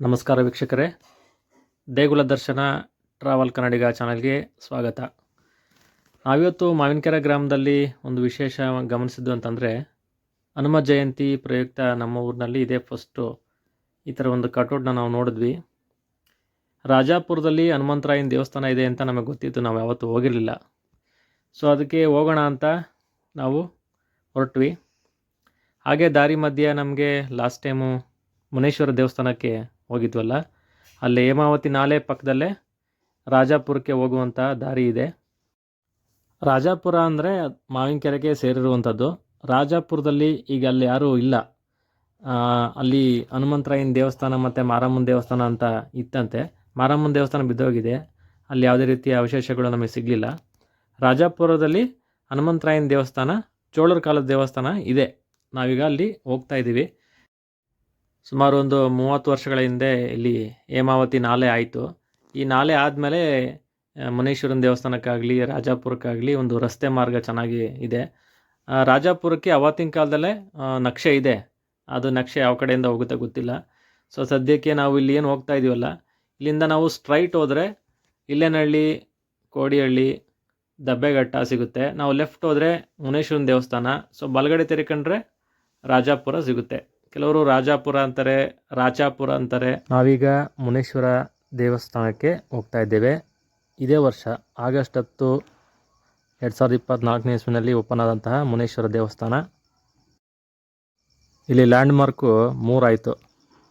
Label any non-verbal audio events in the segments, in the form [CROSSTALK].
ನಮಸ್ಕಾರ ವೀಕ್ಷಕರೇ. ದೇಗುಲ ದರ್ಶನ ಟ್ರಾವೆಲ್ ಕನ್ನಡಿಗ ಚಾನಲ್ಗೆ ಸ್ವಾಗತ. ನಾವಿವತ್ತು ಮಾವಿನಕೆರೆ ಗ್ರಾಮದಲ್ಲಿ ಒಂದು ವಿಶೇಷ ಗಮನಿಸಿದ್ದು ಅಂತಂದರೆ, ಹನುಮ ಜಯಂತಿ ಪ್ರಯುಕ್ತ ನಮ್ಮ ಊರಿನಲ್ಲಿ ಇದೇ ಫಸ್ಟು ಈ ಥರ ಒಂದು ಕಟೌಟ್ನ ನಾವು ನೋಡಿದ್ವಿ. ರಾಜಾಪುರದಲ್ಲಿ ಹನುಮಂತರಾಯನ ದೇವಸ್ಥಾನ ಇದೆ ಅಂತ ನಮಗೆ ಗೊತ್ತಿತ್ತು, ನಾವು ಯಾವತ್ತೂ ಹೋಗಿರಲಿಲ್ಲ. ಸೊ ಅದಕ್ಕೆ ಹೋಗೋಣ ಅಂತ ನಾವು ಹೊರಟ್ವಿ. ಹಾಗೆ ದಾರಿ ಮಧ್ಯೆ ನಮಗೆ ಲಾಸ್ಟ್ ಟೈಮು ಮುನೇಶ್ವರ ದೇವಸ್ಥಾನಕ್ಕೆ ಹೋಗಿದ್ವಲ್ಲ? ಅಲ್ಲಿ ಹೇಮಾವತಿ ನಾಲೆ ಪಕ್ಕದಲ್ಲೇ ರಾಜಾಪುರಕ್ಕೆ ಹೋಗುವಂಥ ದಾರಿ ಇದೆ. ರಾಜಾಪುರ ಅಂದರೆ ಮಾವಿನಕೆರೆಗೆ ಸೇರಿರುವಂಥದ್ದು. ರಾಜಾಪುರದಲ್ಲಿ ಈಗ ಅಲ್ಲಿ ಯಾರೂ ಇಲ್ಲ. ಅಲ್ಲಿ ಹನುಮಂತರಾಯನ ದೇವಸ್ಥಾನ ಮತ್ತು ಮಾರಮ್ಮನ ದೇವಸ್ಥಾನ ಅಂತ ಇತ್ತಂತೆ. ಮಾರಮ್ಮನ ದೇವಸ್ಥಾನ ಬಿದ್ದೋಗಿದೆ. ಅಲ್ಲಿ ಯಾವುದೇ ರೀತಿಯ ಅವಶೇಷಗಳು ನಮಗೆ ಸಿಗಲಿಲ್ಲ. ರಾಜಾಪುರದಲ್ಲಿ ಹನುಮಂತರಾಯನ ದೇವಸ್ಥಾನ, ಚೋಳರ ಕಾಲದ ದೇವಸ್ಥಾನ ಇದೆ. ನಾವೀಗ ಅಲ್ಲಿ ಹೋಗ್ತಾ ಇದ್ದೀವಿ. ಸುಮಾರು ಒಂದು ಮೂವತ್ತು ವರ್ಷಗಳ ಹಿಂದೆ ಇಲ್ಲಿ ಹೇಮಾವತಿ ನಾಲೆ ಆಯಿತು. ಈ ನಾಲೆ ಆದಮೇಲೆ ಮುನೇಶ್ವರನ ದೇವಸ್ಥಾನಕ್ಕಾಗಲಿ, ರಾಜಾಪುರಕ್ಕಾಗಲಿ ಒಂದು ರಸ್ತೆ ಮಾರ್ಗ ಚೆನ್ನಾಗಿ ಇದೆ. ರಾಜಾಪುರಕ್ಕೆ ಅವತ್ತಿನ ಕಾಲದಲ್ಲೇ ನಕ್ಷೆ ಇದೆ. ಅದು ನಕ್ಷೆ ಯಾವ ಕಡೆಯಿಂದ ಹೋಗುತ್ತೆ ಗೊತ್ತಿಲ್ಲ. ಸೊ, ಸದ್ಯಕ್ಕೆ ನಾವು ಇಲ್ಲಿ ಏನು ಹೋಗ್ತಾ ಇದೀವಲ್ಲ, ಇಲ್ಲಿಂದ ನಾವು ಸ್ಟ್ರೈಟ್ ಹೋದರೆ ಇಲ್ಲೇನಹಳ್ಳಿ ಕೋಡಿಹಳ್ಳಿ, ದಬ್ಬೆಘಟ್ಟ ಸಿಗುತ್ತೆ. ನಾವು ಲೆಫ್ಟ್ ಹೋದರೆ ಮುನೇಶ್ವರನ ದೇವಸ್ಥಾನ. ಸೊ, ಬಲಗಡೆ ತೆರ್ಕೊಂಡ್ರೆ ರಾಜಾಪುರ ಸಿಗುತ್ತೆ. ಕೆಲವರು ರಾಜಾಪುರ ಅಂತಾರೆ, ರಾಚಾಪುರ ಅಂತಾರೆ. ನಾವೀಗ ಮುನೇಶ್ವರ ದೇವಸ್ಥಾನಕ್ಕೆ ಹೋಗ್ತಾ ಇದ್ದೇವೆ. ಇದೇ ವರ್ಷ, ಆಗಸ್ಟ್ ಹತ್ತು, ಎರಡು ಸಾವಿರದ ಇಪ್ಪತ್ತ್ನಾಲ್ಕನೇ ಇಸ್ವಿನಲ್ಲಿ ಓಪನ್ ಆದಂತಹ ಮುನೇಶ್ವರ ದೇವಸ್ಥಾನ. ಇಲ್ಲಿ ಲ್ಯಾಂಡ್ ಮಾರ್ಕು ಮೂರಾಯಿತು.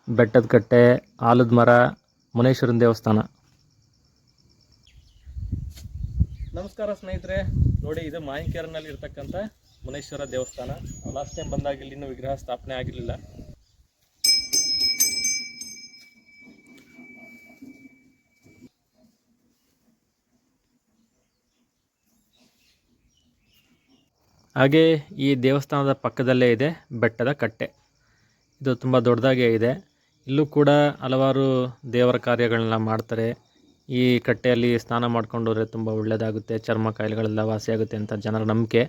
ಬೆಟ್ಟದ ಕಟ್ಟೆ, ಆಲದ ಮರ, ಮುನೇಶ್ವರನ ದೇವಸ್ಥಾನ. ನಮಸ್ಕಾರ ಸ್ನೇಹಿತರೆ. ನೋಡಿ, ಇದು ಮಾಹಿಕೇರನಲ್ಲಿ ಇರ್ತಕ್ಕಂಥ ಮುನೇಶ್ವರ ದೇವಸ್ಥಾನ. ಲಾಸ್ಟ್ ಟೈಮ್ ಬಂದಾಗ ಇಲ್ಲಿ ವಿಗ್ರಹ ಸ್ಥಾಪನೆ ಆಗಿರಲಿಲ್ಲ. ಹಾಗೆ ಈ ದೇವಸ್ಥಾನದ ಪಕ್ಕದಲ್ಲೇ ಇದೆ ಬೆಟ್ಟದ ಕಟ್ಟೆ. ಇದು ತುಂಬ ದೊಡ್ಡದಾಗೇ ಇದೆ. ಇಲ್ಲೂ ಕೂಡ ಹಲವಾರು ದೇವರ ಕಾರ್ಯಗಳನ್ನ ಮಾಡ್ತಾರೆ. ಈ ಕಟ್ಟೆಯಲ್ಲಿ ಸ್ನಾನ ಮಾಡ್ಕೊಂಡು ಹೋದ್ರೆ ತುಂಬ ಒಳ್ಳೆಯದಾಗುತ್ತೆ ಚರ್ಮ ಕಾಯಿಲೆಗಳೆಲ್ಲ ವಾಸಿಯಾಗುತ್ತೆ ಅಂತ ಜನರ ನಂಬಿಕೆ.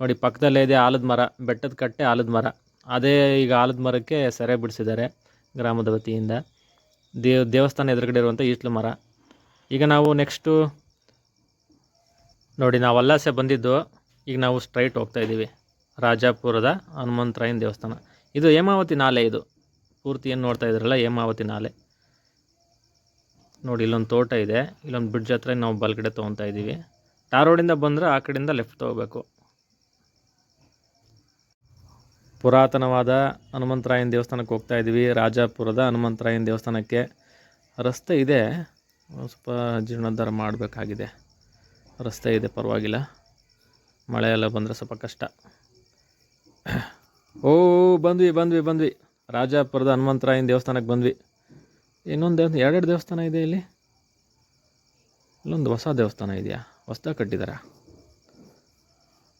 ನೋಡಿ, ಪಕ್ಕದಲ್ಲೇ ಇದೆ ಆಲದ ಮರ, ಬೆಟ್ಟದ ಕಟ್ಟೆ ಆಲದ ಮರ. ಅದೇ ಈಗ ಆಲದ ಮರಕ್ಕೆ ಸೆರೆ ಬಿಡಿಸಿದ್ದಾರೆ ಗ್ರಾಮದ ವತಿಯಿಂದ. ದೇವ್, ದೇವಸ್ಥಾನ ಎದುರುಗಡೆ ಇರುವಂಥ ಈಸ್ಲು ಮರ. ಈಗ ನಾವು ನೆಕ್ಸ್ಟು ನೋಡಿ, ನಾವು ಅಲ್ಲಾಸೆ ಬಂದಿದ್ದು, ಈಗ ನಾವು ಸ್ಟ್ರೈಟ್ ಹೋಗ್ತಾ ಇದ್ದೀವಿ. ರಾಜಾಪುರದ ಹನುಮಂತರಾಯನ ದೇವಸ್ಥಾನ. ಇದು ಹೇಮಾವತಿ ನಾಲೆ ಇದು. ಪೂರ್ತಿ ಏನು ನೋಡ್ತಾ ಇದ್ರಲ್ಲ, ಹೇಮಾವತಿ ನಾಲೆ. ನೋಡಿ, ಇಲ್ಲೊಂದು ತೋಟ ಇದೆ. ಇಲ್ಲೊಂದು ಬ್ರಿಡ್ಜ್ ಹತ್ರ ನಾವು ಬಲ್ಗಡೆ ತೊಗೊತಾ ಇದ್ದೀವಿ. ಟಾರ್ ರೋಡಿಂದ ಬಂದರೆ ಆ ಕಡೆಯಿಂದ ಲೆಫ್ಟ್ ತೊಗೋಬೇಕು. ಪುರಾತನವಾದ ಹನುಮಂತರಾಯನ ದೇವಸ್ಥಾನಕ್ಕೆ ಹೋಗ್ತಾ ಇದ್ದೀವಿ. ರಾಜಾಪುರದ ಹನುಮಂತರಾಯನ ದೇವಸ್ಥಾನಕ್ಕೆ. ರಸ್ತೆ ಇದೆ. ಸ್ವಲ್ಪ ಜೀರ್ಣೋದ್ಧಾರ ಮಾಡಬೇಕಾಗಿದೆ. ರಸ್ತೆ ಇದೆ, ಪರವಾಗಿಲ್ಲ. ಮಳೆ ಎಲ್ಲ ಬಂದರೆ ಸ್ವಲ್ಪ ಕಷ್ಟ. ಓ, ಬಂದ್ವಿ ಬಂದ್ವಿ ಬಂದ್ವಿ. ರಾಜಾಪುರದ ಹನುಮಂತರಾಯನ ದೇವಸ್ಥಾನಕ್ಕೆ ಬಂದ್ವಿ. ಇನ್ನೊಂದು ದೇವಸ್ಥಾನ, ಎರಡೆರಡು ದೇವಸ್ಥಾನ ಇದೆ ಇಲ್ಲಿ. ಇಲ್ಲೊಂದು ಹೊಸ ದೇವಸ್ಥಾನ ಇದೆಯಾ? ಹೊಸ್ದಾಗಿ ಕಟ್ಟಿದಾರ?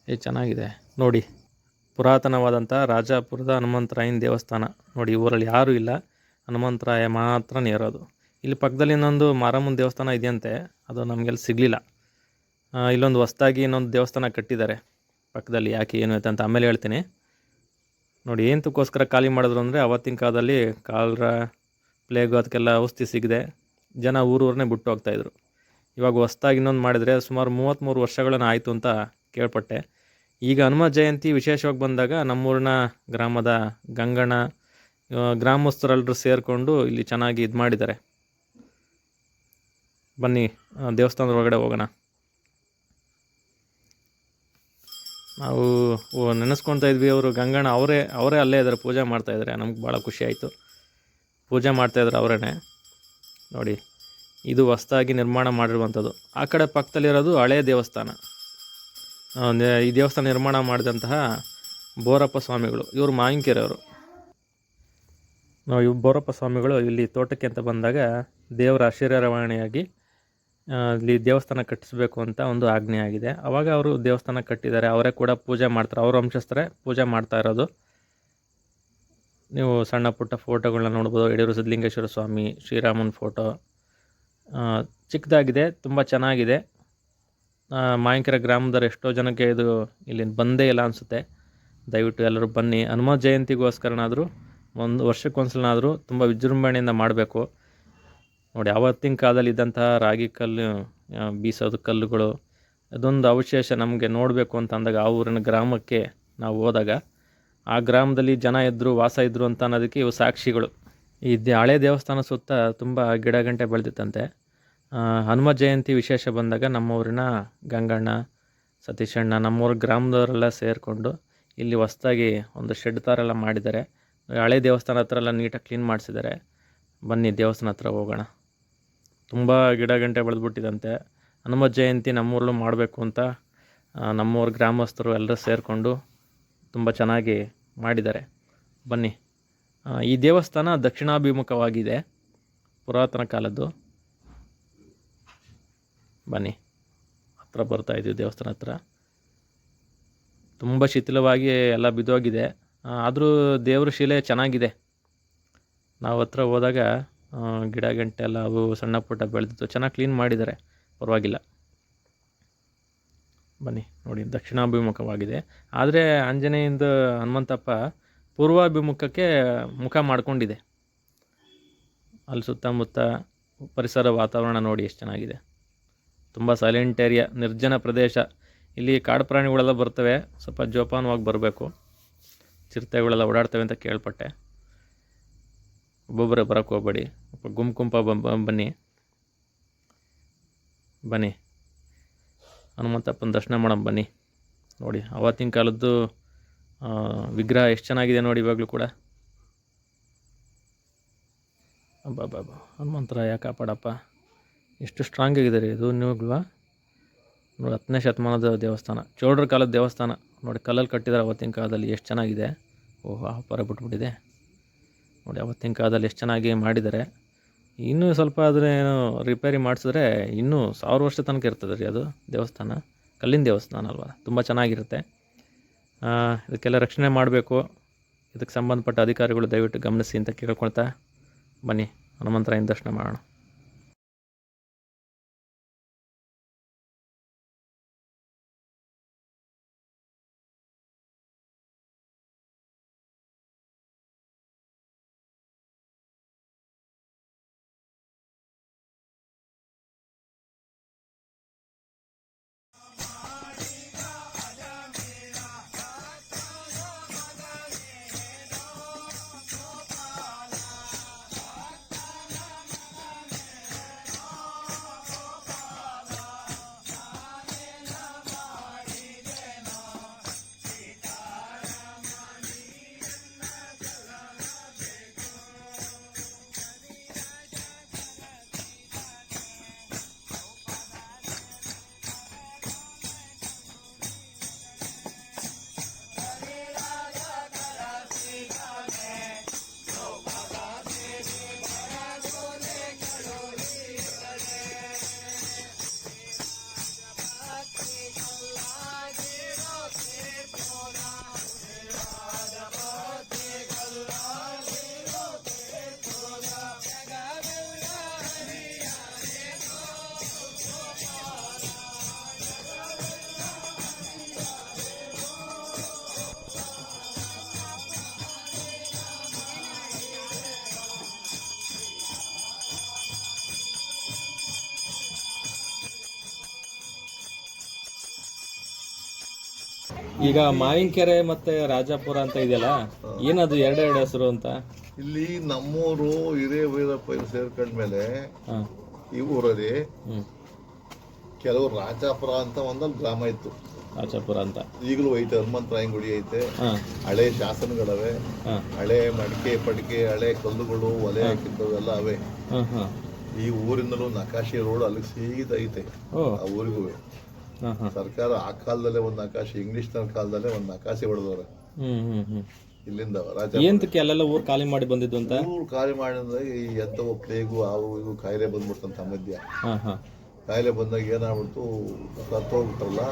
ಏ, ಚೆನ್ನಾಗಿದೆ. ನೋಡಿ. ಪುರಾತನವಾದಂಥ ರಾಜಾಪುರದ ಹನುಮಂತರಾಯನ ದೇವಸ್ಥಾನ. ನೋಡಿ ಊರಲ್ಲಿ ಯಾರೂ ಇಲ್ಲ. ಹನುಮಂತರಾಯ ಮಾತ್ರ ಇರೋದು ಇಲ್ಲಿ ಪಕ್ಕದಲ್ಲಿ ಇನ್ನೊಂದು ಮಾರಮ್ಮನ ದೇವಸ್ಥಾನ ಇದೆಯಂತೆ. ಅದು ನಮಗೆಲ್ಲಿ ಸಿಗಲಿಲ್ಲ. ಇಲ್ಲೊಂದು ಹೊಸ್ದಾಗಿ ಇನ್ನೊಂದು ದೇವಸ್ಥಾನ ಕಟ್ಟಿದ್ದಾರೆ. ಪಕ್ಕದಲ್ಲಿ ಯಾಕೆ ಏನು ಐತೆ ಅಂತ ಆಮೇಲೆ ಹೇಳ್ತೀನಿ. ನೋಡಿ ಏನಕ್ಕೋಸ್ಕರ ಖಾಲಿ ಮಾಡಿದ್ರು ಅಂದರೆ ಅವತ್ತಿನ ಕಾಲದಲ್ಲಿ ಕಾಲರ, ಪ್ಲೇಗು ಅದಕ್ಕೆಲ್ಲ ಔಷಧಿ ಸಿಗದೆ ಜನ ಊರೂರನ್ನೇ ಬಿಟ್ಟು ಹೋಗ್ತಾಯಿದ್ರು ಇವಾಗ ಹೊಸ್ದಾಗಿ ಇನ್ನೊಂದು ಮಾಡಿದರೆ ಸುಮಾರು ಮೂವತ್ತ್ಮೂರು ವರ್ಷಗಳನ್ನು ಆಯಿತು ಅಂತ ಕೇಳ್ಪಟ್ಟೆ. ಈಗ ಹನುಮ ಜಯಂತಿ ವಿಶೇಷವಾಗಿ ಬಂದಾಗ ನಮ್ಮೂರಿನ ಗ್ರಾಮದ ಗಂಗಣ್ಣ ಗ್ರಾಮಸ್ಥರೆಲ್ಲರೂ ಸೇರಿಕೊಂಡು ಇಲ್ಲಿ ಚೆನ್ನಾಗಿ ಇದು ಮಾಡಿದ್ದಾರೆ. ಬನ್ನಿ ದೇವಸ್ಥಾನದ ಒಳಗಡೆ ಹೋಗೋಣ. ನಾವು ನೆನೆಸ್ಕೊತಾ ಇದ್ವಿ ಅವರು, ಗಂಗಣ್ಣ ಅವರೇ ಅವರೇ ಅಲ್ಲೇ ಇದ್ದಾರೆ, ಪೂಜೆ ಮಾಡ್ತಾಯಿದ್ದಾರೆ ನಮ್ಗೆ ಭಾಳ ಖುಷಿ ಆಯಿತು. ಪೂಜೆ ಮಾಡ್ತಾಯಿದ್ರು ಅವರೇ ನೋಡಿ, ಇದು ಹೊಸ್ದಾಗಿ ನಿರ್ಮಾಣ ಮಾಡಿರುವಂಥದ್ದು. ಆ ಕಡೆ ಪಕ್ಕದಲ್ಲಿರೋದು ಹಳೆಯ ದೇವಸ್ಥಾನ. ಈ ದೇವಸ್ಥಾನ ನಿರ್ಮಾಣ ಮಾಡಿದಂತಹ ಬೋರಪ್ಪ ಸ್ವಾಮಿಗಳು. ಇವರು ಮಾವಿನಕೆರೆಯವರು ನಾವು ಇವ್ ಬೋರಪ್ಪ ಸ್ವಾಮಿಗಳು ಇಲ್ಲಿ ತೋಟಕ್ಕೆ ಅಂತ ಬಂದಾಗ ದೇವರ ಆಶೀರ್ವಾದವಾಣಿಯಾಗಿ ಆ, ಇಲ್ಲಿ ದೇವಸ್ಥಾನ ಕಟ್ಟಿಸ್ಬೇಕು ಅಂತ ಒಂದು ಆಜ್ಞೆ ಆಗಿದೆ. ಅವಾಗ ಅವರು ದೇವಸ್ಥಾನ ಕಟ್ಟಿದ್ದಾರೆ. ಅವರೇ ಕೂಡ ಪೂಜೆ ಮಾಡ್ತಾರೆ. ಅವರು ವಂಶಸ್ಥರೇ ಪೂಜೆ ಮಾಡ್ತಾ ಇರೋದು. ನೀವು ಸಣ್ಣ ಪುಟ್ಟ ಫೋಟೋಗಳನ್ನ ನೋಡ್ಬೋದು. ಯಡಿಯೂರು ಸಿದ್ಧಲಿಂಗೇಶ್ವರ ಸ್ವಾಮಿ ಶ್ರೀರಾಮನ ಫೋಟೋ. ಚಿಕ್ಕದಾಗಿದೆ ತುಂಬ ಚೆನ್ನಾಗಿದೆ. ಮಾಯಂಕೆರೆ ಗ್ರಾಮದವ್ರು ಎಷ್ಟೋ ಜನಕ್ಕೆ ಇದು ಇಲ್ಲಿ ಬಂದೇ ಇಲ್ಲ ಅನಿಸುತ್ತೆ. ದಯವಿಟ್ಟು ಎಲ್ಲರೂ ಬನ್ನಿ. ಹನುಮ ಜಯಂತಿಗೋಸ್ಕರನಾದರೂ, ಒಂದು ವರ್ಷಕ್ಕೊಂದ್ಸಲನಾದರೂ ತುಂಬ ವಿಜೃಂಭಣೆಯಿಂದ ಮಾಡಬೇಕು. ನೋಡಿ, ಆವತ್ತಿನ ಕಾಲದಲ್ಲಿ ಇದ್ದಂತಹ ರಾಗಿ ಕಲ್ಲು ಬೀಸೋದು ಕಲ್ಲುಗಳು, ಅದೊಂದು ಅವಶೇಷ ನಮಗೆ ನೋಡಬೇಕು ಅಂತ ಅಂದಾಗ ಆ ಊರಿನ ಗ್ರಾಮಕ್ಕೆ ನಾವು ಹೋದಾಗ, ಆ ಗ್ರಾಮದಲ್ಲಿ ಜನ ಇದ್ದರು ವಾಸ ಇದ್ದರು ಅಂತ ಅನ್ನೋದಕ್ಕೆ ಇವು ಸಾಕ್ಷಿಗಳು. ಈ ಹಳೆ ದೇವಸ್ಥಾನ ಸುತ್ತ ತುಂಬ ಗಿಡಗಂಟೆ ಬೆಳೆದಿತ್ತಂತೆ. ಹನುಮ ಜಯಂತಿ ವಿಶೇಷ ಬಂದಾಗ ನಮ್ಮ ಊರಿನ ಗಂಗಣ್ಣ ಸತೀಶಣ್ಣ ನಮ್ಮೂರ ಗ್ರಾಮದವರೆಲ್ಲ ಸೇರಿಕೊಂಡು ಇಲ್ಲಿ ಹೊಸ್ದಾಗಿ ಒಂದು ಶೆಡ್ ಥರ ಎಲ್ಲ ಮಾಡಿದ್ದಾರೆ. ಹಳೆ ದೇವಸ್ಥಾನ ಹತ್ರ ಎಲ್ಲ ನೀಟಾಗಿ ಕ್ಲೀನ್ ಮಾಡಿಸಿದ್ದಾರೆ. ಬನ್ನಿ ದೇವಸ್ಥಾನ ಹತ್ರ ಹೋಗೋಣ. ತುಂಬ ಗಿಡ ಗಂಟೆ ಬೆಳೆದ್ಬಿಟ್ಟಿದಂತೆ. ಹನುಮ ಜಯಂತಿ ನಮ್ಮೂರಲ್ಲೂ ಮಾಡಬೇಕು ಅಂತ ನಮ್ಮೂರ ಗ್ರಾಮಸ್ಥರು ಎಲ್ಲರೂ ಸೇರಿಕೊಂಡು ತುಂಬ ಚೆನ್ನಾಗಿ ಮಾಡಿದ್ದಾರೆ. ಬನ್ನಿ. ಈ ದೇವಸ್ಥಾನ ದಕ್ಷಿಣಾಭಿಮುಖವಾಗಿದೆ, ಪುರಾತನ ಕಾಲದ್ದು. ಬನ್ನಿ. ಹತ್ರ ಬರ್ತಾ ಇದ್ದೀವಿ ದೇವಸ್ಥಾನ ಹತ್ರ. ತುಂಬ ಶಿಥಿಲವಾಗಿ ಎಲ್ಲ ಬಿದ್ದೋಗಿದೆ. ಆದರೂ ದೇವ್ರ ಶಿಲೆ ಚೆನ್ನಾಗಿದೆ. ನಾವು ಹತ್ರ ಹೋದಾಗ ಗಿಡ, ಗಂಟೆ ಎಲ್ಲ ಅವು ಸಣ್ಣ ಪುಟ್ಟ ಬೆಳೆದಿತ್ತು. ಚೆನ್ನಾಗಿ ಕ್ಲೀನ್ ಮಾಡಿದ್ದಾರೆ. ಪರವಾಗಿಲ್ಲ. ಬನ್ನಿ, ನೋಡಿ, ದಕ್ಷಿಣಾಭಿಮುಖವಾಗಿದೆ. ಆದರೆ ಆಂಜನೇಯಿಂದ ಹನುಮಂತಪ್ಪ ಪೂರ್ವಾಭಿಮುಖಕ್ಕೆ ಮುಖ ಮಾಡಿಕೊಂಡಿದೆ. ಅಲ್ಲಿ ಸುತ್ತಮುತ್ತ ಪರಿಸರ ವಾತಾವರಣ ನೋಡಿ ಎಷ್ಟು ಚೆನ್ನಾಗಿದೆ. ತುಂಬ ಸೈಲೆಂಟ್ ಏರಿಯಾ ನಿರ್ಜನ ಪ್ರದೇಶ. ಇಲ್ಲಿ ಕಾಡು ಪ್ರಾಣಿಗಳೆಲ್ಲ ಬರ್ತವೆ. ಸ್ವಲ್ಪ ಜೋಪಾನವಾಗಿ ಬರಬೇಕು. ಚಿರತೆಗಳೆಲ್ಲ ಓಡಾಡ್ತವೆ ಅಂತ ಕೇಳ್ಪಟ್ಟೆ. ಒಬ್ಬೊಬ್ಬರೇ ಬರೋಕ್ಕೆ ಹೋಗ್ಬೇಡಿ. ಗುಂಪು ಗುಂಪ ಬನ್ನಿ. ಬನ್ನಿ. ಹನುಮಂತಪ್ಪನ ದರ್ಶನ ಮಾಡೋಣ ಬನ್ನಿ. ನೋಡಿ ಆವತ್ತಿನ ಕಾಲದ್ದು ವಿಗ್ರಹ ಎಷ್ಟು ಚೆನ್ನಾಗಿದೆ ನೋಡಿ ಇವಾಗಲೂ ಕೂಡ. ಅಬ್ಬಬ್ಬಬ್ಬ. ಹನುಮಂತರಾಯ ಕಾಪಾಡಪ್ಪ. ಎಷ್ಟು ಸ್ಟ್ರಾಂಗ್ ಆಗಿದ್ದಾರೆ ಇದು ನೀವಾಗಲ್ವಾ ನೋಡಿ ಹತ್ತನೇ ಶತಮಾನದ ದೇವಸ್ಥಾನ. ಚೋಳರ ಕಾಲದ ದೇವಸ್ಥಾನ. ನೋಡಿ ಕಲ್ಲಲ್ಲಿ ಕಟ್ಟಿದ್ದಾರೆ ಅವತ್ತಿನ ಕಾಲದಲ್ಲಿ. ಎಷ್ಟು ಚೆನ್ನಾಗಿದೆ. ಓಹ್ ಪರ ಬಿಟ್ಬಿಟ್ಟಿದೆ. ನೋಡಿ, ಅವತ್ತಿನ ಕಾಲದಲ್ಲಿ ಎಷ್ಟು ಚೆನ್ನಾಗಿ ಮಾಡಿದ್ದಾರೆ. ಇನ್ನೂ ಸ್ವಲ್ಪ ಆದರೆ ಏನು ರಿಪೇರಿ ಮಾಡಿಸಿದ್ರೆ ಇನ್ನೂ ಸಾವಿರ ವರ್ಷ ತನಕ ಇರ್ತದೆ ರೀ ಅದು ದೇವಸ್ಥಾನ. ಕಲ್ಲಿನ ದೇವಸ್ಥಾನ ಅಲ್ವಾ? ತುಂಬ ಚೆನ್ನಾಗಿರುತ್ತೆ. ಇದಕ್ಕೆಲ್ಲ ರಕ್ಷಣೆ ಮಾಡಬೇಕು. ಇದಕ್ಕೆ ಸಂಬಂಧಪಟ್ಟ ಅಧಿಕಾರಿಗಳು ದಯವಿಟ್ಟು ಗಮನಿಸಿ ಅಂತ ಕೇಳ್ಕೊಳ್ತಾ ಬನ್ನಿ. ಹನುಮಂತರಾಯನ ದರ್ಶನ ಮಾಡೋಣ. ಈಗ ಮಾವಿನಕೆರೆ ಮತ್ತೆ ರಾಜಾಪುರ ಅಂತ ಇದೆಯಲ್ಲ? ಏನದು ಎರಡೆರಡು ಹೆಸರು ಅಂತ? ಇಲ್ಲಿ ನಮ್ಮೂರು ಹಿರೇ ವೀರಪ್ಪ ಇಲ್ಲಿ ಸೇರ್ಕೊಂಡ್ಮೇಲೆ ಈ ಊರಲ್ಲಿ ಕೆಲವು ರಾಜಾಪುರ ಅಂತ ಒಂದೊಂದು ಗ್ರಾಮ ಇತ್ತು. ರಾಜಾಪುರ ಅಂತ. ಈಗಲೂ ಐತೆ ಹನುಮಂತರಾಯನ ಗುಡಿ ಐತೆ. ಹಳೆ ಶಾಸನಗಳವೆ. ಹಳೆ ಮಡಿಕೆ ಪಡಿಕೆ ಹಳೆ ಕಲ್ಲುಗಳು ಒಲೆ ಹಾಕಿದ್ದವೆಲ್ಲ ಅವೆ. ಹಾಂ ಹಾಂ. ಈ ಊರಿಂದಲೂ ನಕಾಶಿ ರೋಡ್ ಅಲ್ಲಿಗೆ ಸೀದಾ ಐತೆ. ಆ ಊರಿಗೂ. ಸರ್ಕಾರ ಆ ಕಾಲದಲ್ಲೇ ಒಂದು ಆಕಾಶ ಇಂಗ್ಲಿಷ್ನ ಕಾಲದಲ್ಲೇ ಒಂದು ನಕಾಶಿ ಹೊಡೆದವ್ರೆ. ಇಲ್ಲಿಂದ ರಾಜ ಏಂತಕ್ಕೆ ಅಲ್ಲೆಲ್ಲ ಊರು ಖಾಲಿ ಮಾಡಿ ಬಂದಿದ್ದು ಅಂತ? ಊರು ಖಾಲಿ ಮಾಡಿದ್ರೆ ಈ ಎಂಥವು ಪ್ಲೇಗು ಅವು ಇವು ಕಾಯಿಲೆ ಬಂದ್ಬಿಡ್ತಂತ ಮಧ್ಯ. ಹಾಂ ಹಾಂ. ಕಾಯಿಲೆ ಬಂದಾಗ ಏನಾಗ್ಬಿಡ್ತು ಸತ್ತೋಗ್ಬಿಟ್ರಲ್ಲ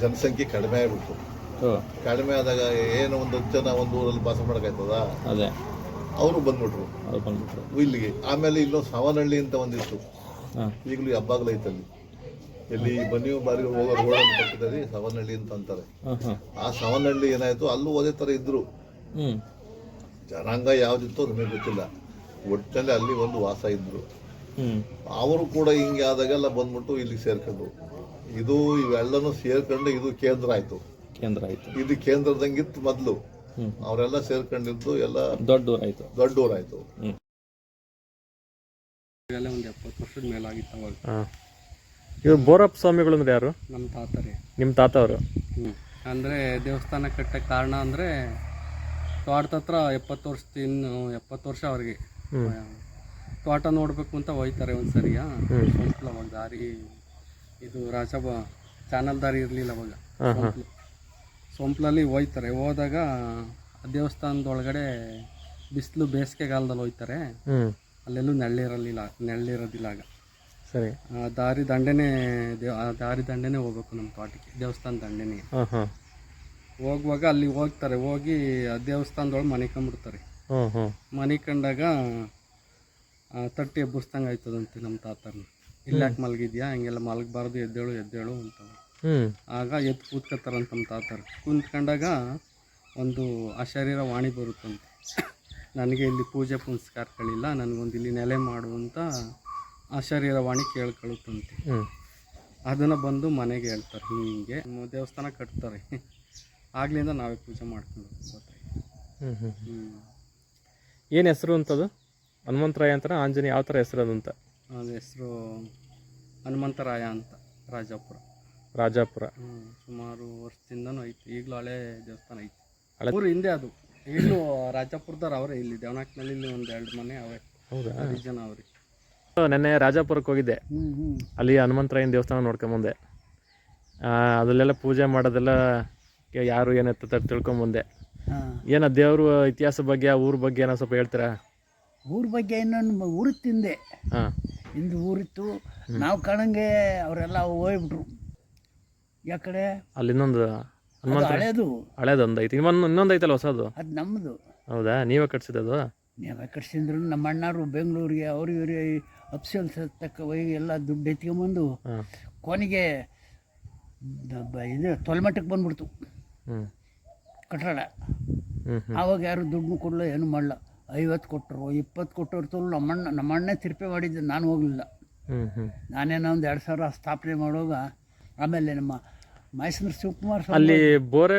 ಜನಸಂಖ್ಯೆ ಕಡಿಮೆ ಆಗ್ಬಿಡ್ತು. ಕಡಿಮೆ ಆದಾಗ ಏನು ಒಂದು ಜನ ಒಂದು ಊರಲ್ಲಿ ವಾಸ ಮಾಡೋಕ್ಕಾಯ್ತದ? ಅದೇ. ಅವರು ಬಂದ್ಬಿಟ್ರು. ಇಲ್ಲಿಗೆ. ಆಮೇಲೆ ಇಲ್ಲೊಂದು ಸಾವನಹಳ್ಳಿ ಅಂತ ಒಂದಿತ್ತು. ಈಗಲೂ ಹಬ್ಬಾಗ್ಲು ಐತಲ್ಲಿ ಇಲ್ಲಿ ಬನ್ನಿ ಬಾರಿ ಹೋಗೋ ರೋಡ್ ಪಕ್ಕದಲ್ಲಿ ಸವನಹಳ್ಳಿ ಅಂತ ಅಂತಾರೆ. ಆ ಸವನಹಳ್ಳಿ ಏನಾಯ್ತು? ಅಲ್ಲೂ ಅದೇ ತರ ಇದ್ರು. ಜನಾಂಗ ಯಾವ್ದಿತ್ತು ನಮಗೆ ಗೊತ್ತಿಲ್ಲ. ಒಟ್ಟಿನಲ್ಲಿ ಅಲ್ಲಿ ಒಂದು ವಾಸ ಇದ್ರು. ಅವರು ಕೂಡ ಹಿಂಗೆ ಆದಾಗೆಲ್ಲ ಬಂದ್ಬಿಟ್ಟು ಇಲ್ಲಿ ಸೇರ್ಕೊಂಡ್ರು ಇದು ಇವೆಲ್ಲನೂ ಸೇರ್ಕೊಂಡು ಇದು ಕೇಂದ್ರ ಆಯ್ತು. ಕೇಂದ್ರ ಆಯ್ತು. ಇದು ಕೇಂದ್ರದಂಗಿತ್ತು ಮೊದಲು. ಅವರೆಲ್ಲ ಸೇರ್ಕೊಂಡಿದ್ದು ಎಲ್ಲ ದೊಡ್ಡ ಊರಾಯ್ತು ದೊಡ್ಡವರಾಯ್ತು ಎಲ್ಲ ಒಂದು ಎಪ್ಪತ್ತು ವರ್ಷದ ಮೇಲಾಗಿತ್ತು ಅವಾಗ. ಇವ್ರು ಬೋರಪ್ಪ ಸ್ವಾಮಿಗಳು ಅಂದ್ರೆ ಯಾರು? ನಮ್ಮ ತಾತರೇ ನಿಮ್ಮ ತಾತ ಅವರು? ಅಂದರೆ ದೇವಸ್ಥಾನ ಕಟ್ಟಕ್ಕೆ ಕಾರಣ ಅಂದರೆ ತೋಟದ ಹತ್ರ ಎಪ್ಪತ್ತು ವರ್ಷ ಇನ್ನು ಎಪ್ಪತ್ತು ವರ್ಷ ಅವ್ರಿಗೆ. ತೋಟ ನೋಡಬೇಕು ಅಂತ ಹೋಯ್ತಾರೆ ಒಂದು ಸರಿಯಾ ಹ್ಮ್. ಸೊಂಪ್ಲ ಅವಾಗ ದಾರಿ ಇದು ರಾಜಬ ಚಾನಲ್ ದಾರಿ ಇರಲಿಲ್ಲ ಅವಾಗ. ಸೊಂಪ್ಲು ಸೊಂಪ್ಲಲ್ಲಿ ಹೋಯ್ತಾರೆ ಹೋದಾಗ ದೇವಸ್ಥಾನದೊಳಗಡೆ ಬಿಸಿಲು ಬೇಸಿಗೆಗಾಲದಲ್ಲಿ ಹೋಯ್ತಾರೆ ಅಲ್ಲೆಲ್ಲೂ ನೆಳ್ಳಿರಲಿಲ್ಲ ನೆಳ್ಳಿರೋದಿಲ್ಲ ಆಗ. ಸರಿ. ಆ ದಾರಿ ದಂಡೆನೇ ದೇವ್ ಆ ದಾರಿ ದಂಡೆನೇ ಹೋಗ್ಬೇಕು ನಮ್ಮ ತೋಟಕ್ಕೆ ದೇವಸ್ಥಾನ ದಂಡೆನೇ. ಹಾಂ ಹಾಂ. ಹೋಗುವಾಗ ಅಲ್ಲಿ ಹೋಗ್ತಾರೆ ಹೋಗಿ ಆ ದೇವಸ್ಥಾನದೊಳಗೆ ಮನೆ ಕಂಬಿಡ್ತಾರೆ. ಹ್ಞೂ ಹ್ಞೂ ಮನೆ ಕಂಡಾಗ ಆ, ತಟ್ಟಿ ಎಬ್ಬಿಸ್ದಂಗೆ ಆಯ್ತದಂತೆ ನಮ್ಮ ತಾತನ. ಇಲ್ಲಾಕೆ ಮಲಗಿದ್ಯಾ? ಹಂಗೆಲ್ಲ ಮಲಗಬಾರ್ದು ಎದ್ದೇಳು ಎದ್ದೇಳು ಅಂತ ಹ್ಞೂ ಆಗ ಎದ್ದು ಕೂತ್ಕೊತಾರಂತ ನಮ್ಮ ತಾತರು. ಕುಂತ್ಕೊಂಡಾಗ ಒಂದು ಅಶರೀರ ವಾಣಿ ಬರುತ್ತಂತೆ. ನನಗೆ ಇಲ್ಲಿ ಪೂಜೆ ಪುನಸ್ಕಾರಗಳಿಲ್ಲ ನನಗೊಂದು ಇಲ್ಲಿ ನೆಲೆ ಮಾಡು ಅಂತ ಆ ಶರೀರ ವಾಣಿ ಕೇಳ್ಕೊಳುತ್ತಂತೆ ಹ್ಞೂ ಅದನ್ನು ಬಂದು ಮನೆಗೆ ಹೇಳ್ತಾರೆ. ಹಿಂಗೆ. ದೇವಸ್ಥಾನ ಕಟ್ತಾರೆ. ಆಗ್ಲಿಂದ ನಾವೇ ಪೂಜೆ ಮಾಡ್ಕೊಂಡು ಹೋಗ್ತಾರೆ ಹ್ಞೂ ಹ್ಞೂ ಹ್ಞೂ ಏನು ಹೆಸರು ಅಂತದು? ಹನುಮಂತರಾಯ ಅಂತ ಆಂಜನೇಯ ಯಾವ ಥರ ಹೆಸರು ಅದು ಅಂತ ಅದ ಹೆಸರು ಹನುಮಂತರಾಯ ಅಂತ ರಾಜಾಪುರ. ರಾಜಾಪುರ. ಸುಮಾರು ವರ್ಷದಿಂದನೂ ಐತಿ. ಈಗಲೂ ಹಳೆ ದೇವಸ್ಥಾನ ಐತಿ. ಹಳೆ- ಊರು ಹಿಂದೆ ಅದು. ಈಗಲೂ ರಾಜಾಪುರದವ್ರು ಅವರೇ ಇಲ್ಲಿ. ದೇವನಾಕ್ನಲ್ಲಿ ಇಲ್ಲಿ ಒಂದು ಎರಡು ಮನೆ ಅವೇ. ಹೌದಾ? ಜನ ಅವ್ರಿ. ನೆನ್ನೆ ರಾಜಾಪುರಕ್ಕೆ ಹೋಗಿದ್ದೆ. ಅಲ್ಲಿ ಹನುಮಂತರಾಯನ ದೇವಸ್ಥಾನ ನೋಡ್ಕೊಂಬಂದೆ ಆ, ಅದರಲ್ಲೆಲ್ಲ ಪೂಜೆ ಮಾಡೋದೆಲ್ಲ ಯಾರು ಏನತ್ತ ತಿಳ್ಕೊಂಬಂದೆ ಬಂದೆ. ಏನ ದೇವ್ರ ಇತಿಹಾಸ ಬಗ್ಗೆ ಆ ಊರ ಬಗ್ಗೆ ಏನೋ ಸ್ವಲ್ಪ ಹೇಳ್ತೀರಾ? ಊರ ಬಗ್ಗೆ ಇನ್ನೊಂದು ಊರು ತಿಂದೆ. ಹಾಂ. ಇಂದು ಊರಿತ್ತು. ನಾವು ಕಾಣಂಗೆ ಅವರೆಲ್ಲ ಹೋಗ್ಬಿಟ್ರು. ಯಾಕಡೆ ಅಲ್ಲಿ ಇನ್ನೊಂದು ಹನುಮಂತ ಹಳೇದು. ಹಳೇದೊಂದು ಐತಿ ಇನ್ನೊಂದು ಇನ್ನೊಂದು ಐತಲ್ಲ ಹೊಸದು? ಅದು ನಮ್ಮದು ಹೌದಾ? ನೀವೇ ಕಟ್ಸಿದ್ದು ನೀವೇ ಕಟ್ಸಿದ್ರು ನಮ್ಮ ಅಣ್ಣಾರು ಬೆಂಗಳೂರಿಗೆ ಅವ್ರಿಗೆ ಇವ್ರಿಗೆ ಅಪ್ಸಲ್ ತಕ್ಕ ಹೋಗಿ ಎಲ್ಲ ದುಡ್ಡು ಎತ್ಕೊಂಬಂದು ಕೊನೆಗೆ ಇದು ತೊಲ್ಮಟ್ಟಕ್ಕೆ ಬಂದ್ಬಿಡ್ತು. ಕಟ್ಟಡ. ಆವಾಗ ಯಾರು ದುಡ್ಡು ಕೊಡಲ್ಲ ಏನು ಮಾಡಲ್ಲ ಐವತ್ತು ಕೊಟ್ಟರು ಇಪ್ಪತ್ತು ಕೊಟ್ಟರು ತೋಲು ನಮ್ಮಣ್ಣ ನಮ್ಮಣ್ಣ ತಿರುಪೆ ಮಾಡಿದ್ದೆ ನಾನು ಹೋಗಲಿಲ್ಲ. ನಾನೇನೋ ಒಂದು ಎರಡು ಸಾವಿರ ಸ್ಥಾಪನೆ ಮಾಡುವಾಗ ಆಮೇಲೆ ನಮ್ಮ ಮೈಸೂರು ಶಿವಕುಮಾರ್ ಅಲ್ಲಿ ಬೋರೆ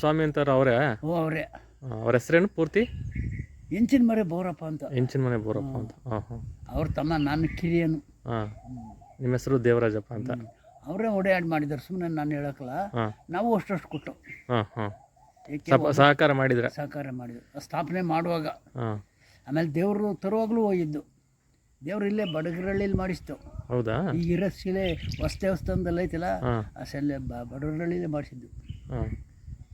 ಸ್ವಾಮಿ ಅಂತಾರೆ ಅವರೇ? ಓ ಅವರೇ. ಅವ್ರ ಹೆಸರೇನು ಪೂರ್ತಿ? ಇಂಚಿನ ಮರೆ ಬೋರಪ್ಪ ಅಂತ. ಹೆಂಚಿನ ಮನೆ ಬೋರಪ್ಪ ಅಂತ. ಹಾಂ ಹಾಂ ಅವ್ರ ತಮ್ಮ ನಾನು ಕಿರಿಯನು. ಹಾಂ. ನಿಮ್ಮ ಹೆಸರು ದೇವರಾಜಪ್ಪ ಅಂತ? ಅವರೇ ಒಡೆಯಾಡ್ ಮಾಡಿದ್ರು ಸುಮ್ಮನೆ ನಾನು ಹೇಳಕ್ಕಲ್ಲ ಹಾಂ. ನಾವು ಅಷ್ಟು ಕೊಟ್ಟು ಹಾಂ ಹಾಂ. ಏಕೆ ಸಪ ಸಹಕಾರ ಮಾಡಿದ್ರೆ? ಸಹಕಾರ ಮಾಡಿದ್ರು ಸ್ಥಾಪನೆ ಮಾಡುವಾಗ. ಹಾಂ. ಆಮೇಲೆ ದೇವರು ತರುವಾಗಲೂ ಹೋಗಿದ್ದು. ದೇವ್ರು ಇಲ್ಲೇ ಬಡಗರಳ್ಳಿಲಿ ಮಾಡಿಸ್ತು. ಹೌದಾ? ಈಗ ಇರೋ ಶಿಲೆ ಹೊಸ ದೇವಸ್ಥಾನದಲ್ಲಿ ಐತಲ್ಲ ಹಾಂ. ಆ ಶಿಲೆ ಬ ಬಡಗರಳ್ಳಿಲೇ ಮಾಡಿಸಿದ್ದು. ಹಾಂ.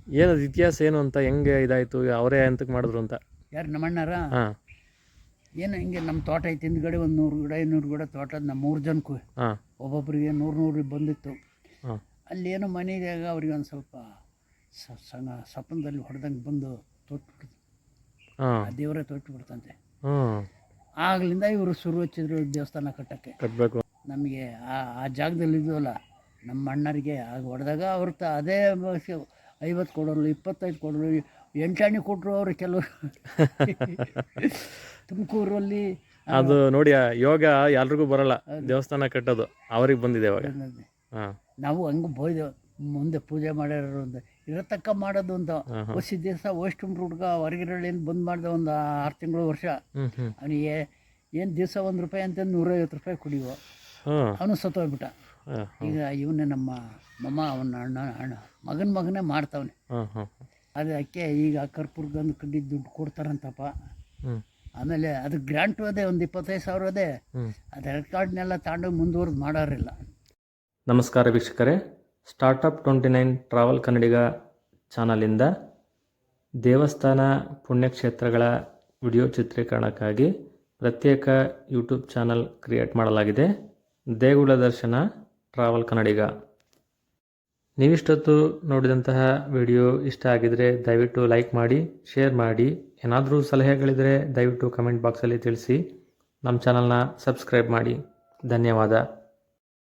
ಏನದು ಇತಿಹಾಸ ಏನು ಅಂತ ಹೆಂಗೆ ಇದಾಯಿತು ಅವರೇ ಅಂತಕ್ಕೆ ಮಾಡಿದ್ರು ಅಂತ? ಯಾರು ನಮ್ಮಣ್ಣಾರ? ಹಾಂ. ಏನು ಹಿಂಗೆ ನಮ್ಮ ತೋಟ ಐತಿ ಹಿಂದ್ಗಡೆ ಒಂದು ನೂರು ಗಿಡ ಇನ್ನೂರು ಗಿಡ ತೋಟ ನಮ್ಮ ಮೂರು ಜನಕ್ಕೂ. ಹಾಂ. ಒಬ್ಬೊಬ್ಬರಿಗೆ ನೂರು ನೂರು ಬಂದಿತ್ತು. ಹಾಂ. ಅಲ್ಲಿ ಏನೋ ಮನೆಯಾಗ ಅವ್ರಿಗೆ ಒಂದು ಸ್ವಲ್ಪ ಸ- ಸಣ್ಣ ಸಪನದಲ್ಲಿ ಹೊಡೆದಂಗೆ ಬಂದು ತೊಟ್ಟು ಹಾಂ. ಆ ದೇವರೇ ತೊಟ್ಟು ಬಿಡ್ತಂತೆ ಹಾಂ. ಆಗ್ಲಿಂದ ಇವರು ಶುರು ಹಚ್ಚಿದ್ರು ದೇವಸ್ಥಾನ ಕಟ್ಟಕ್ಕೆ. ಕಟ್ಟಬೇಕು ನಮಗೆ ಆ ಆ ಜಾಗದಲ್ಲಿ ಇದ್ವಲ್ಲ ನಮ್ಮ ಅಣ್ಣರಿಗೆ ಆಗ ಹೊಡೆದಾಗ ಅವ್ರ ತ ಅದೇ ಐವತ್ತು ಕೊಡೋರು ಇಪ್ಪತ್ತೈದು ಕೊಡೋರು ಎಂಟಾಣಿ ಕೊಟ್ಟರು ಅವರು ಕೆಲವರು. [LAUGHS] ತುಮಕೂರಲ್ಲಿ ಅದು ನೋಡಿ ಆ ಯೋಗ ಎಲ್ರಿಗೂ ಬರಲ್ಲ. ದೇವಸ್ಥಾನ ಕಟ್ಟೋದು. ಅವ್ರಿಗೆ ಬಂದಿದೆ ಇವಾಗ. ಹಾಂ. ನಾವು ಹಂಗೆ ಬೋಯ್ದೆವು ಮುಂದೆ ಪೂಜೆ ಮಾಡ್ಯಾರ ಒಂದು. ಇರತಕ್ಕ ಮಾಡೋದು ಅಂತ ವರ್ಷ ದಿವಸ ವೇಸ್ಟ್ ಉಂಟು ಹುಡುಗ ಹೊರಗಿರಳಿಂದ ಬಂದು ಮಾಡಿದೆ ಒಂದು ಆರು ತಿಂಗಳು ವರ್ಷ. ಅವನಿಗೆ ಏನು ದಿವಸ ಒಂದು ರೂಪಾಯಿ ಅಂತ ನೂರೈವತ್ತು ರೂಪಾಯಿ ಕುಡಿಯುವ. ಅವನು ಸತ್ತೋಗ್ಬಿಟ್ಟ. ಈಗ ಇವನೇ ನಮ್ಮ ಮಮ್ಮ ಅವನ ಅಣ್ಣ ಅಣ್ಣ ಮಗನ ಮಗನೇ ಮಾಡ್ತಾವನೆ. ಅದಕ್ಕೆ ಈಗ ಕರ್ಪೂರ್ಗಂದು ಕಡ್ಡಿ ದುಡ್ಡು ಕೊಡ್ತಾರಂತಪ್ಪ. ಆಮೇಲೆ ಅದು ಗ್ರ್ಯಾಂಟು ಅದೇ ಒಂದು ಇಪ್ಪತ್ತೈದು ಸಾವಿರ ಅದೇ. ಅದು ಅದು ರೆಕಾರ್ಡ್ನೆಲ್ಲ ತಗೊಂಡು ಮುಂದುವರೆದು ಮಾಡೋರಿಲ್ಲ. ನಮಸ್ಕಾರ ವೀಕ್ಷಕರೇ. Startup twenty nine travel Kannadiga ಚಾನಲಿಂದ ದೇವಸ್ಥಾನ ಪುಣ್ಯಕ್ಷೇತ್ರಗಳ ವಿಡಿಯೋ ಚಿತ್ರೀಕರಣಕ್ಕಾಗಿ ಪ್ರತ್ಯೇಕ ಯೂಟ್ಯೂಬ್ ಚಾನಲ್ ಕ್ರಿಯೇಟ್ ಮಾಡಲಾಗಿದೆ. ದೇಗುಲ ದರ್ಶನ ಟ್ರಾವೆಲ್ ಕನ್ನಡಿಗ ನೀವಿಷ್ಟೊತ್ತು ನೋಡಿದಂತಹ ವಿಡಿಯೋ ಇಷ್ಟ ಆಗಿದರೆ ದಯವಿಟ್ಟು ಲೈಕ್ ಮಾಡಿ, ಶೇರ್ ಮಾಡಿ. ಏನಾದರೂ ಸಲಹೆಗಳಿದ್ದರೆ ದಯವಿಟ್ಟು ಕಮೆಂಟ್ ಬಾಕ್ಸಲ್ಲಿ ತಿಳಿಸಿ. ನಮ್ಮ ಚಾನಲ್ನ ಸಬ್ಸ್ಕ್ರೈಬ್ ಮಾಡಿ. ಧನ್ಯವಾದ.